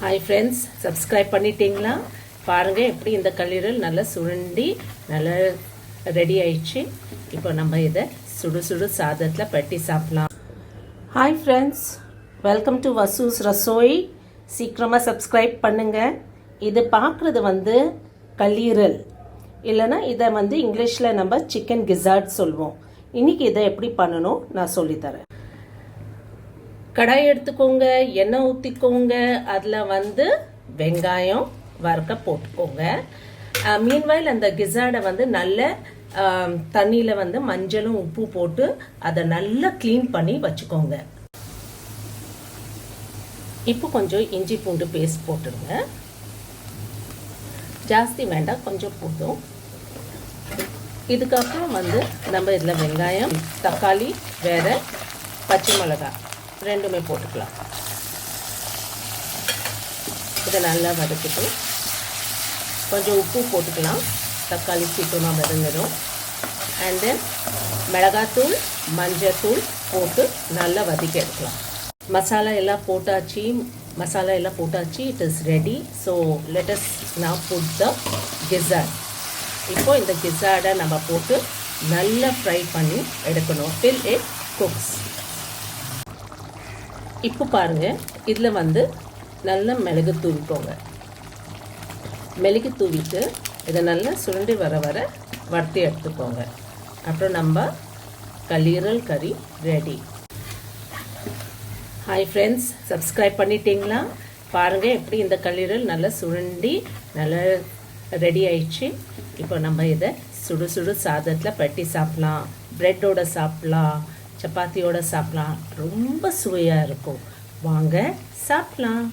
Hi friends subscribe பண்ணிட்டீங்களா? பாருங்கள் எப்படி இந்த கல்லீரல் நல்லா சுருண்டி நல்லா ரெடி ஆயிடுச்சு. இப்போ நம்ம இதை சுடு சுடு சாதத்தில் பட்டி சாப்பிடலாம். Hi friends welcome to Vasu's Rasoi சீக்கிரமாக சப்ஸ்கிரைப் பண்ணுங்கள் இது பார்க்குறது வந்து கல்லீரல். இல்லைன்னா இதை வந்து இங்கிலீஷில் நம்ம சிக்கன் கிசார்ட் சொல்லுவோம் இன்றைக்கி இதை எப்படி பண்ணணும்? நான் சொல்லித்தரேன் கடாய் எடுத்துக்கோங்க எண்ணெய் ஊற்றிக்கோங்க அதில் வந்து வெங்காயம் வறுக்க போட்டுக்கோங்க. மீன்வாயில் அந்த கிசாடை வந்து நல்ல தண்ணியில் வந்து மஞ்சளும் உப்பு போட்டு அதை நல்லா க்ளீன் பண்ணி வச்சுக்கோங்க. இப்போ கொஞ்சம் இஞ்சி பூண்டு பேஸ்ட் போட்டுருங்க ஜாஸ்தி வேண்டாம் கொஞ்சம் போதும். இதுக்கப்புறம் வந்து நம்ம இதில் வெங்காயம் தக்காளி வேற பச்சை மிளகாய். ரெண்டுமே போட்டுக்கலாம். இதை நல்லா வதக்கிட்டு கொஞ்சம் உப்பு போட்டுக்கலாம். தக்காளி சீக்கிரமாக வதங்கிடும் அண்ட் தென் மிளகாத்தூள் மஞ்சத்தூள் போட்டு நல்லா வதக்கி எடுக்கலாம். மசாலா எல்லாம் போட்டாச்சு. மசாலா எல்லாம் போட்டாச்சு. It is ready so let's now put the gizzard இப்போ இந்த கிசார்டை நம்ம போட்டு நல்லா ஃப்ரை பண்ணி எடுக்கணும் டில் இட் குக்ஸ் இப்போ பாருங்கள் இதில் வந்து நல்ல மிளகு தூவிக்கோங்க. மிளகு தூவிட்டு இதை நல்லா சுருண்டி வர வர வறுத்தி எடுத்துக்கோங்க. அப்புறம் நம்ம கல்லீரல் கறி ரெடி ஹாய் ஃப்ரெண்ட்ஸ் சப்ஸ்கிரைப் பண்ணிட்டீங்களா? பாருங்கள் எப்படி இந்த கல்லீரல் நல்லா சுருண்டி நல்லா ரெடி ஆயிடுச்சு. இப்போ நம்ம இதை சுடு சுடு சாதத்தில் பட்டி சாப்பிட்லாம். ப்ரெட்டோட சாப்பிட்லாம். சப்பாத்தியோட சாப்பிட்லாம். ரொம்ப சுவையாக இருக்கும். வாங்க சாப்பிட்லாம்.